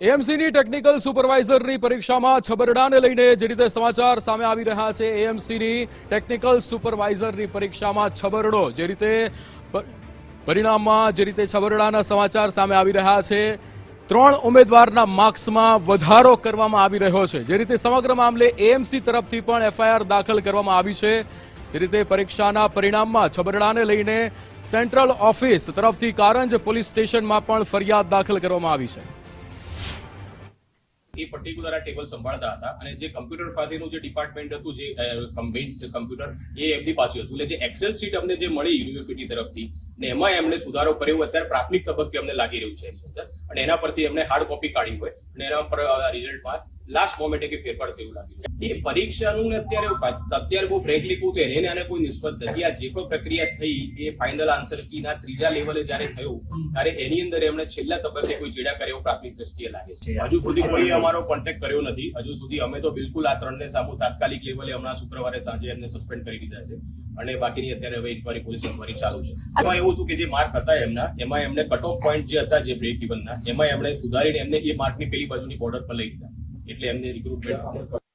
એએમસીની technical સુપરવાઇઝરની પરીક્ષામાં છબરડાને લઈને જે રીતે સમાચાર સામે આવી રહ્યા છે એએમસીની ટેકનિકલ સુપરવાઇઝરની પરીક્ષામાં છબરડો જે રીતે પરિણામમાં જે રીતે છબરડાના સમાચાર સામે આવી રહ્યા છે, ત્રણ ઉમેદવારના માર્ક્સમાં વધારો કરવામાં આવી રહ્યો છે. જે રીતે સમગ્ર મામલે એએમસી તરફથી પણ એફઆઈઆર દાખલ કરવામાં આવી છે. જે રીતે પરીક્ષાના પરિણામમાં છબરડાને લઈને સેન્ટ્રલ ઓફિસ તરફથી કારંજ પોલીસ સ્ટેશનમાં પણ ફરિયાદ દાખલ કરવામાં આવી છે. એ પર્ટિક્યુલર આ ટેબલ સંભાળતા હતા અને જે કમ્પ્યુટર સાથેનું જે ડિપાર્ટમેન્ટ હતું, જે કમ્પ્યુટર એ એમની પાસે હતું. એટલે જે એક્સેલ શીટ અમને જે મળી યુનિવર્સિટી તરફથી, ને એમાં એમણે સુધારો કર્યો. અત્યારે પ્રાથમિક તબક્કે અમને લાગી રહ્યું છે એની અંદર. અને એના પરથી એમને હાર્ડ કોપી કાઢી હોય. અને એના પર રિઝલ્ટમાં લાસ્ટ મોમેન્ટે કે ફેરફાર થયું લાગ્યું એ પરીક્ષાનું ને અત્યારે અત્યારે બહુ ફ્રેન્કલી કહું તો એને ને આને કોઈ નિસ્બત નથી. આ જે કોઈ પ્રક્રિયા થઈ એ ફાઇનલ આન્સર કીના ત્રીજા લેવલે જ્યારે થયું ત્યારે એની અંદર એમણે છેલ્લા તબક્કે કોઈ ચેડા કર્યો એવું પ્રાથમિક દ્રષ્ટિએ લાગે છે. હજુ સુધી કોઈ અમારો કોન્ટેક્ટ કર્યો નથી. હજુ સુધી અમે તો બિલકુલ આ ત્રણને સામુ તાત્કાલિક લેવલે હમણાં શુક્રવારે સાંજે એમને સસ્પેન્ડ કરી દીધા છે. અને બાકીની અત્યારે હવે ઇન્કવાયરી પોલીસ ઇન્કવાયરી ચાલુ છે. એમાં એવું હતું કે જે માર્ક હતા એમના એમાં એમને કટ ઓફ પોઈન્ટ જે હતા જે બ્રેક ઇવનના એમાં એમણે સુધારીને એમને એ માર્કની પેલી બાજુની બોર્ડર પર લઈ દીધા એટલે એમની રિક્રુટમેન્ટ